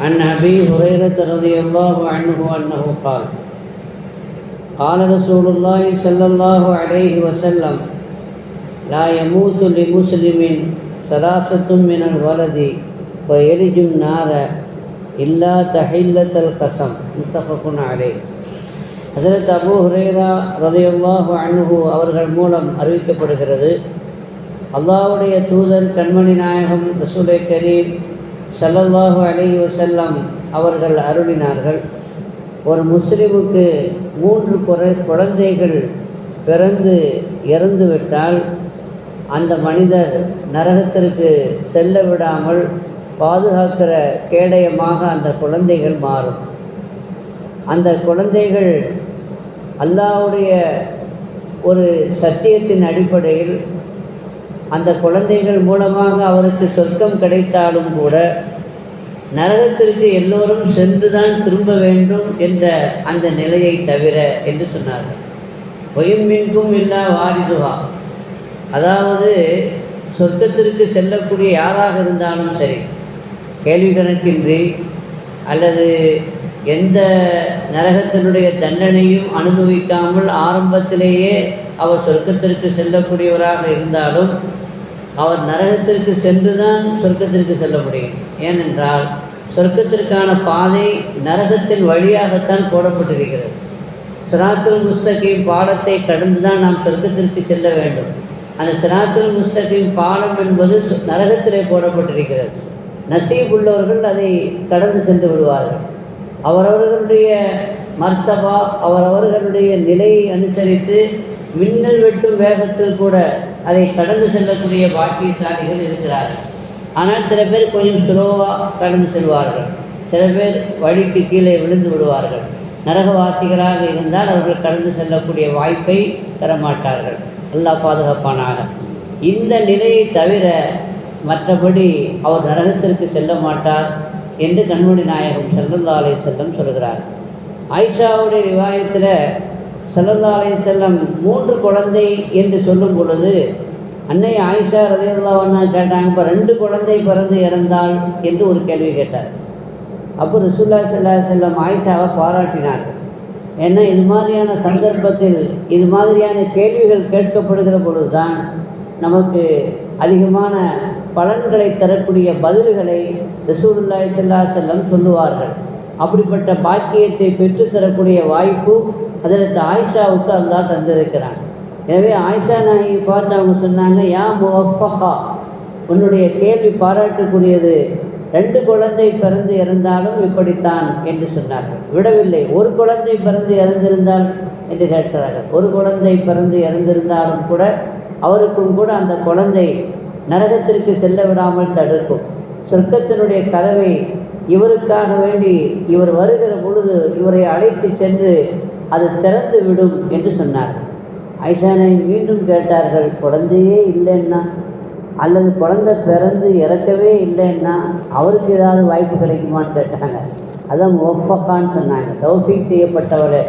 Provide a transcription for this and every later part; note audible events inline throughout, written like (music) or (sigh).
عن أبي هريرة رضي الله عنه أنه قال قال رسول الله صلى الله عليه وسلم لا يموت لمسلم ثلاثة من الولد ويلج النار إلا تحلة القسم متفق عليه ஹசரத் அபூ ஹுரேரா ரதையுல்லாஹு அன்ஹு அவர்கள் மூலம் அறிவிக்கப்படுகிறது அல்லாஹ்வுடைய தூதர் கண்மணி நாயகம் ரசூலை கரீம் சல்லல்லாஹு அலைஹி வஸல்லம் அவர்கள் அருளினார்கள். ஒரு முஸ்லிமுக்கு மூன்று குறை குழந்தைகள் பிறந்து இறந்துவிட்டால் அந்த மனிதர் நரகத்திற்கு செல்ல விடாமல் பாதுகாக்கிற கேடயமாக அந்த குழந்தைகள் மாறும். அந்த குழந்தைகள் அல்லாவுடைய ஒரு சத்தியத்தின் அடிப்படையில் அந்த குழந்தைகள் மூலமாக அவருக்கு சொர்க்கம் கிடைத்தாலும் கூட நரகத்திற்கு எல்லோரும் சென்றுதான் திரும்ப வேண்டும் என்ற அந்த நிலையை தவிர என்று சொன்னார்கள். ஒயும் மின்கும் இல்லா வாரிதுவா அதாவது சொர்க்கத்திற்கு செல்லக்கூடிய யாராக இருந்தாலும் சரி கேள்வி கணக்கின்றி அல்லது எந்த நரகத்தினுடைய தண்டனையும் அனுபவிக்காமல் ஆரம்பத்திலேயே அவர் சொர்க்கத்திற்கு செல்லக்கூடியவராக இருந்தாலும் அவர் நரகத்திற்கு சென்று தான் சொர்க்கத்திற்கு செல்ல முடியும் ஏனென்றால் சொர்க்கத்திற்கான பாதை நரகத்தின் வழியாகத்தான் போடப்பட்டிருக்கிறது. சிராத்துல் முஸ்தகின் பாலத்தை கடந்து தான் நாம் சொர்க்கத்திற்கு செல்ல வேண்டும். அந்த சிராத்துல் முஸ்தகின் பாலம் என்பது நரகத்திலே போடப்பட்டிருக்கிறது. நசீப் உள்ளவர்கள் அதை கடந்து சென்று விடுவார்கள். அவரவர்களுடைய மர்த்தபா அவரவர்களுடைய நிலையை அனுசரித்து மின்னல் வெட்டும் வேகத்தில் கூட அதை கடந்து செல்லக்கூடிய பாக்கியசாலிகள் இருக்கிறார்கள். ஆனால் சில பேர் கொஞ்சம் ஸ்லோவாக கடந்து செல்வார்கள். சில பேர் வழிக்கு கீழே விழுந்து விடுவார்கள். நரகவாசிகளாக இருந்தால் அவர்கள் கடந்து செல்லக்கூடிய வாய்ப்பை தரமாட்டார்கள். எல்லா பாதுகாப்பானாக. இந்த நிலையை தவிர மற்றபடி அவர் நரகத்திற்கு செல்ல மாட்டார் என்று கண்மணி நாயகம் செல்லல்லா செல்லம் சொல்கிறார். ஆயிஷாவுடைய விவாயத்தில் செல்லல்லா செல்லம் மூன்று குழந்தை என்று சொல்லும் பொழுது அன்னை ஆயிஷா ரதையுல்லாவண்ணா கேட்டாங்க இப்போ ரெண்டு குழந்தை பிறந்து இறந்தாள் என்று ஒரு கேள்வி கேட்டார். அப்போ ரிசுல்லா சல்லா செல்லம் ஆயிஷாவை பாராட்டினார். ஏன்னா இது மாதிரியான சந்தர்ப்பத்தில் இது மாதிரியான கேள்விகள் கேட்கப்படுகிற பொழுது தான் நமக்கு அதிகமான பலன்களை தரக்கூடிய பதில்களை ரசூலுல்லாஹி செல்லா செல்லம் சொல்லுவார்கள். அப்படிப்பட்ட பாக்கியத்தை பெற்றுத்தரக்கூடிய வாய்ப்பு அதில் ஆயிஷாவுக்கு அல்லா தந்திருக்கிறான். எனவே ஆயிஷா நாயகி பார்த்து அவங்க சொன்னாங்க யா முஃபஹா உன்னுடைய கேள்வி பாராட்டுக்குரியது ரெண்டு குழந்தை பிறந்து இறந்தாலும் இப்படித்தான் என்று சொன்னார்கள். விடவில்லை ஒரு குழந்தை பிறந்து இறந்திருந்தால் என்று கேட்கிறார்கள். ஒரு குழந்தை பிறந்து இறந்திருந்தாலும் கூட அவருக்கும் கூட அந்த குழந்தை நரகத்திற்கு செல்ல விடாமல் தடுக்கும். சொர்க்கத்தினுடைய கதவை இவருக்காக வேண்டி இவர் வருகிற பொழுது இவரை அழைத்து சென்று அது திறந்து விடும் என்று சொன்னார். ஐசானை மீண்டும் கேட்டார்கள் குழந்தையே இல்லைன்னா? அல்லது குழந்தை பிறந்து இறக்கவே இல்லைன்னா அவருக்கு ஏதாவது வாய்ப்பு கிடைக்குமான்னு கேட்டாங்க. அதான் ஒஃபக்கான்னு சொன்னாங்க. தௌஃபீக் செய்யப்பட்டவளே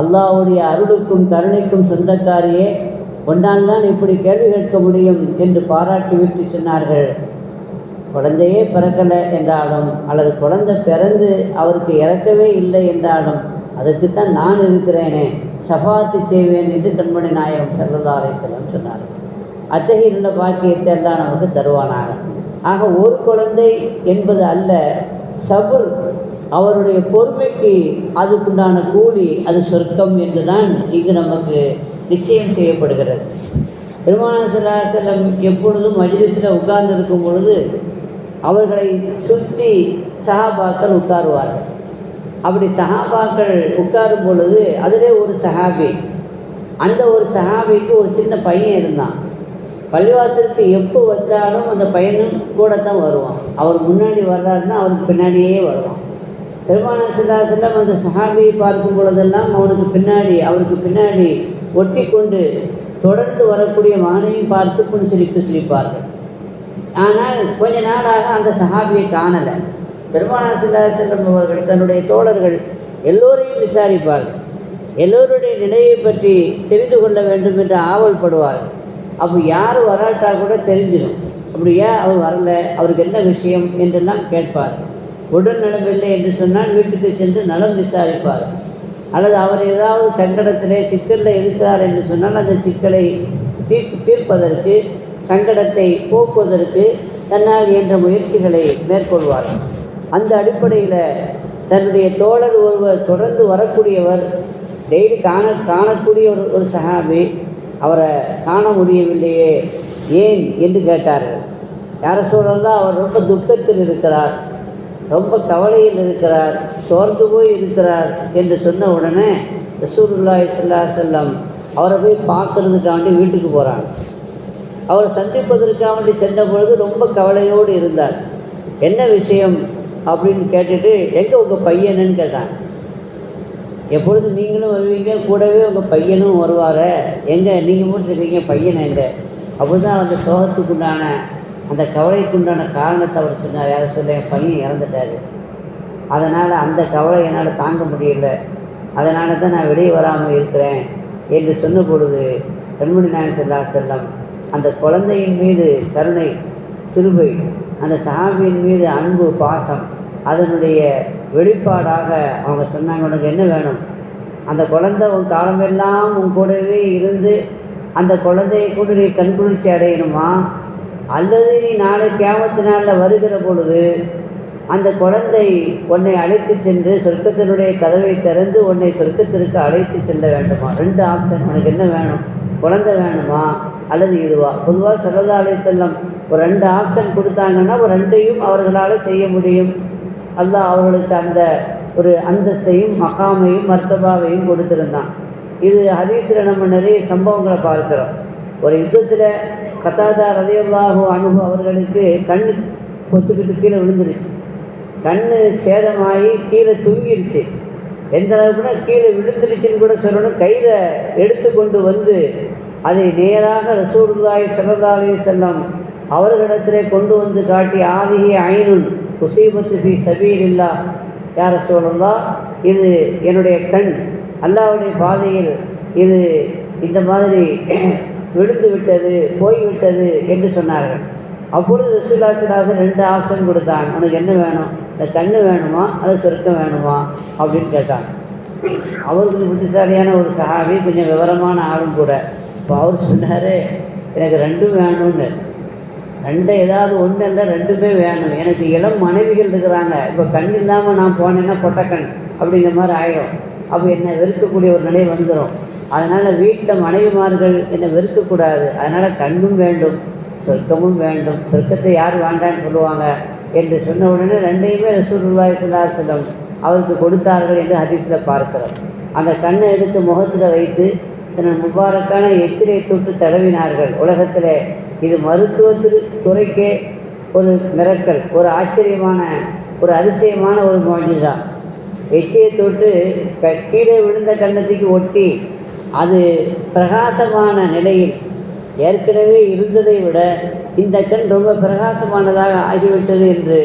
அல்லாவுடைய அருளுக்கும் கருணைக்கும் சொந்தக்காரியே ஒன்றால் தான் இப்படி கேள்வி கேட்க முடியும் என்று பாராட்டி விட்டு சொன்னார்கள். குழந்தையே பிறக்கலை என்றாலும் அல்லது குழந்தை பிறந்து அவருக்கு இறக்கவே இல்லை என்றாலும் அதுக்குத்தான் நான் இருக்கிறேனே சஃபாத்து செய்வேன் என்று கண்மணி நாயகம் சல்லல்லா அலைஹிஸ்ஸலாம் சொன்னார் அத்தகைய உள்ள பாக்கியத்தை எல்லாம் நமக்கு தருவானாக. ஆக ஒரு குழந்தை என்பது அல்ல சபுர் அவருடைய பொறுமைக்கு அதுக்குண்டான கூலி அது சொர்க்கம் என்றுதான் இங்கு நமக்கு நிச்சயம் செய்யப்படுகிறது. பெருமானா செல்லம் எப்பொழுதும் மஜ்லிஸில் உட்கார்ந்து இருக்கும் பொழுது அவர்களை சுற்றி சஹாபாக்கள் உட்காருவார்கள். அப்படி சஹாபாக்கள் உட்காரும் பொழுது அதிலே ஒரு சஹாபி அந்த ஒரு சஹாபிக்கு ஒரு சின்ன பையன் இருந்தான். பள்ளிவாசலுக்கு எப்போ வந்தாலும் அந்த பையனும் கூட தான் வருவான். அவர் முன்னாடி வர்றாருன்னா அவருக்கு பின்னாடியே வருவான். பெருமான செல்லம் அந்த சஹாபியை பார்க்கும் பொழுதெல்லாம் அவனுக்கு பின்னாடி அவருக்கு பின்னாடி ஒட்டி கொண்டு தொடர்ந்து வரக்கூடிய மகனையும் பார்த்து புன்சிரிப்பு சிரிப்பார்கள். ஆனால் கொஞ்ச நாளாக அந்த சஹாபியை காணலை. பெருமானா சில்லா செல்லம் அவர்கள் தன்னுடைய தோழர்கள் எல்லோரையும் விசாரிப்பார்கள் எல்லோருடைய நிலையை பற்றி தெரிந்து கொள்ள வேண்டும் என்று ஆவல்படுவார்கள் அப்போ யார் வராட்டா கூட தெரிஞ்சிடும். அப்படியே அவர் வரல? அவருக்கு என்ன விஷயம் என்றெல்லாம் கேட்பார். உடல் நலமில்லை என்று சொன்னால் வீட்டுக்கு சென்று நலம் விசாரிப்பார். அல்லது அவர் ஏதாவது சங்கடத்திலே சிக்கலில் இருக்கிறார் என்று சொன்னால் அந்த சிக்கலை தீர்ப்பு தீர்ப்பதற்கு சங்கடத்தை போக்குவதற்கு தன்னால் என்ற முயற்சிகளை மேற்கொள்வார். அந்த அடிப்படையில் தன்னுடைய தோழர் ஒருவர் தொடர்ந்து வரக்கூடியவர் டெய்லி காண காணக்கூடிய ஒரு ஒரு சஹாபி அவரை காண முடியவில்லையே ஏன் என்று கேட்டார்கள். யார சூழல்தான் அவர் ரொம்ப துக்கத்தில் இருக்கிறார் ரொம்ப கவலையில் இருக்கிறார் சோர்ந்து போய் இருக்கிறார் என்று சொன்ன உடனே ரசூலுல்லாஹி சொல்லா செல்லம் அவரை போய் பார்க்கறதுக்காண்டி வீட்டுக்கு போகிறாங்க அவரை சந்திப்பதற்காக வேண்டி சென்ற பொழுது ரொம்ப கவலையோடு இருந்தார் என்ன விஷயம்? அப்படின்னு கேட்டுட்டு எங்கே உங்கள் பையனுன்னு கேட்டான். எப்பொழுது நீங்களும் வருவீங்க கூடவே உங்கள் பையனும் வருவார். எங்கே? நீங்கள் மட்டும் இருக்கீங்க பையன் எங்கே? அப்படி தான் அந்த சோகத்துக்குண்டான அந்த கவலைக்குண்டான காரணத்தை அவர் சொன்னார். யாரை சொல்ல என் பையன் இறந்துட்டார். அதனால் அந்த கவலை என்னால் தாங்க முடியல. அதனால தான் நான் வெளியே வராமல் இருக்கிறேன் என்று சொன்ன பொழுது கண்மணி நாயன் செல்லா செல்லம் அந்த குழந்தையின் மீது கருணை திருவை அந்த சாமியின் மீது அன்பு பாசம் அதனுடைய வெளிப்பாடாக அவங்க சொன்னாங்க உனக்கு என்ன வேணும்? அந்த குழந்தை உன் காலமெல்லாம் உன் கூடவே இருந்து அந்த குழந்தையை கூட நீ கண்குளிர்ச்சி அடையணுமா? அல்லது நீ நாளை கேமத்து நாளில் வருகிற பொழுது அந்த குழந்தை உன்னை அழைத்து சென்று சொர்க்கத்தினுடைய கதவை திறந்து உன்னை சொர்க்கத்திற்கு அழைத்து செல்ல வேண்டுமா? ரெண்டு ஆப்ஷன் உனக்கு என்ன வேணும்? குழந்தை வேணுமா? அல்லது இதுவா? பொதுவாக சரதா அலை செல்லம் ஒரு ரெண்டு ஆப்ஷன் கொடுத்தாங்கன்னா ஒரு ரெண்டையும் அவர்களால் செய்ய முடியும். அல்லாஹ் அவர்களுக்கு அந்த ஒரு அந்தஸ்தையும் மகாமையும் மர்த்தபாவையும் கொடுத்துருந்தான். இது ஹதீஸில் நம்ம நிறைய சம்பவங்களை பார்க்குறோம். ஒரு யுத்தத்தில் கத்தாதார் ரதையல்லாஹு அனுபவ அவர்களுக்கு கண் கொத்துக்கிட்டு கீழே விழுந்துருச்சு. கண் சேதமாகி கீழே தூங்கிருச்சு. எந்த அளவுக்குன்னா கீழே விழுந்துருச்சுன்னு கூட சொல்லணும். கையில் எடுத்து கொண்டு வந்து அதை நேராக ரசூலுல்லாஹி சரதாலே செல்லம் அவர்களிடத்திலே கொண்டு வந்து காட்டி ஆதிஹி ஐனுல் குசீபத்து ஃபி சபீலில்லா யார சொல்லலாம் இது என்னுடைய கண் அல்லாவுடைய பாதையில் இது இந்த மாதிரி (clears throat) விழுந்து விட்டது போய்விட்டது என்று சொன்னார்கள். அப்பொழுது ரசூலாசிலாக ரெண்டு ஆப்ஷன் கொடுத்தான் உனக்கு என்ன வேணும்? இந்த கண்ணு வேணுமா? அது சொர்க்கம் வேணுமா? அப்படின்னு கேட்டான் அவருக்கு புத்திசாலியான ஒரு சஹாபி கொஞ்சம் விவரமான ஆளும் கூட. இப்போ அவர் சொன்னார் எனக்கு ரெண்டும் வேணும்னு. ரெண்டு ஏதாவது ஒன்று இல்லை ரெண்டுமே வேணும். எனக்கு இளம் மனைவிகள் இருக்கிறாங்க. இப்போ கண் இல்லாமல் நான் போனேன்னா பொட்டக்கண் அப்படிங்கிற மாதிரி ஆயிடும் அப்போ என்னை வெறுக்கக்கூடிய ஒரு நிலை வந்துடும் அதனால் வீட்டில் மனைவிமார்கள் என்னை வெறுக்கக்கூடாது. அதனால் கண்ணும் வேண்டும் சொர்க்கமும் வேண்டும். சொர்க்கத்தை யார் வேண்டான்னு சொல்லுவாங்க என்று சொன்ன உடனே ரெண்டையுமே ரசூலுல்லாஹி ஸல்லல்லாஹு அவருக்கு கொடுத்தார்கள் என்று ஹதீஸில் பார்க்கிறோம். அந்த கண்ணை எடுத்து முகத்தில் வைத்து இதன் முபாரக்கான எச்சிலை தொட்டு தடவினார்கள். உலகத்தில் இது மருத்துவ துறைக்கே ஒரு மிரக்கல் ஒரு ஆச்சரியமான ஒரு அதிசயமான ஒரு மொழிதான் எச்சியை தொட்டு க கீழே விழுந்த கண்ணத்துக்கு ஒட்டி அது பிரகாசமான நிலையில் ஏற்கனவே இருந்ததை விட இந்த கண் ரொம்ப பிரகாசமானதாக ஆகிவிட்டது என்று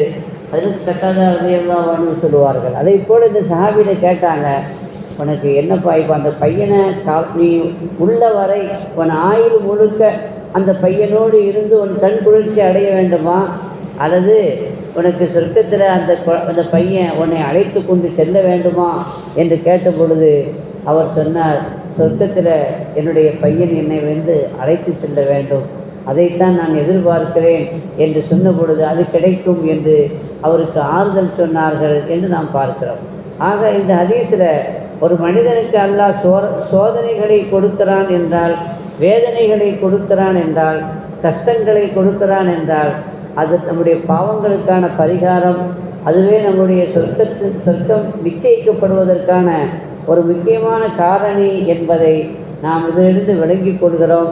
அதில் சட்டதாரதையெல்லாம் சொல்லுவார்கள். அதை போல் இந்த சஹாபியில் கேட்டாங்க உனக்கு என்னப்பா இப்போ அந்த பையனை கா நீ உள்ள வரை உன் ஆயுள் முழுக்க அந்த பையனோடு இருந்து உன் கண் குளிர்ச்சி அடைய வேண்டுமா? அல்லது உனக்கு சொர்க்கத்தில் அந்த அந்த பையன் உன்னை அழைத்து கொண்டு செல்ல வேண்டுமா? என்று கேட்ட பொழுது அவர் சொன்னார் சொர்க்கத்தில் என்னுடைய பையன் என்னை வந்து அழைத்து செல்ல வேண்டும். அதைத்தான் நான் எதிர்பார்க்கிறேன் என்று சொன்ன பொழுது அது கிடைக்கும் என்று அவருக்கு ஆறுதல் சொன்னார்கள் என்று நாம் பார்க்கிறோம். ஆக இந்த ஹதீஸில் ஒரு மனிதனுக்கு அல்லாஹ் சோ சோதனைகளை கொடுக்கிறான் என்றால் வேதனைகளை கொடுக்கிறான் என்றால் கஷ்டங்களை கொடுக்கிறான் என்றால் அது நம்முடைய பாவங்களுக்கான பரிகாரம் அதுவே நம்முடைய சொர்க்கத்து சொர்க்கம் நிச்சயிக்கப்படுவதற்கான ஒரு முக்கியமான காரணி என்பதை நாம் இதிலிருந்து விளங்கிக் கொள்கிறோம்.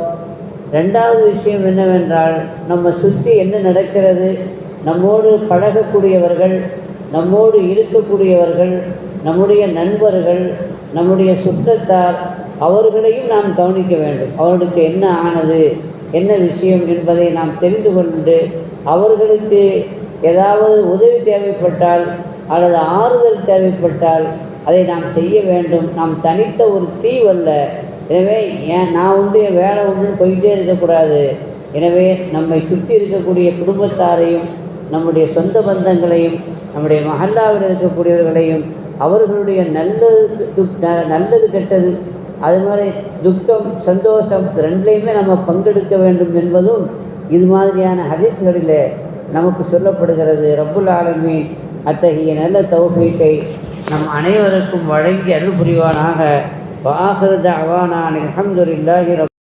ரெண்டாவது விஷயம் என்னவென்றால் நம்ம சுற்றி என்ன நடக்கிறது நம்மோடு பழகக்கூடியவர்கள் நம்மோடு இருக்கக்கூடியவர்கள் நம்முடைய நண்பர்கள் நம்முடைய சுற்றத்தார் அவர்களையும் நாம் கவனிக்க வேண்டும். அவர்களுக்கு என்ன ஆனது என்ன விஷயம் என்பதை நாம் தெரிந்து கொண்டு அவர்களுக்கு ஏதாவது உதவி தேவைப்பட்டால் அல்லது ஆறுதல் தேவைப்பட்டால் அதை நாம் செய்ய வேண்டும். நாம் தனித்த ஒரு தீவல்ல எனவே ஏன் நான் உண்டு என் வேலை உண்டுன்னு போயிட்டே இருக்கக்கூடாது. எனவே நம்மை சுற்றி இருக்கக்கூடிய குடும்பத்தாரையும் நம்முடைய சொந்த பந்தங்களையும் நம்முடைய மஹல்லாவில் இருக்கக்கூடியவர்களையும் அவர்களுடைய நல்லது துக்- நல்லது கெட்டது. அது மாதிரி துக்கம் சந்தோஷம் ரெண்டுலேயுமே நம்ம பங்கெடுக்க வேண்டும் என்பதும் இது மாதிரியான ஹரிசுகளில் நமக்கு சொல்லப்படுகிறது. ரப்புல் ஆலமி அத்தகைய நல்ல தௌஃபீக்கை நம் அனைவருக்கும் வழங்கி அருள் புரிவானாக. வாஹிரு அவானான் அஹமதுல்லாஹி ரப்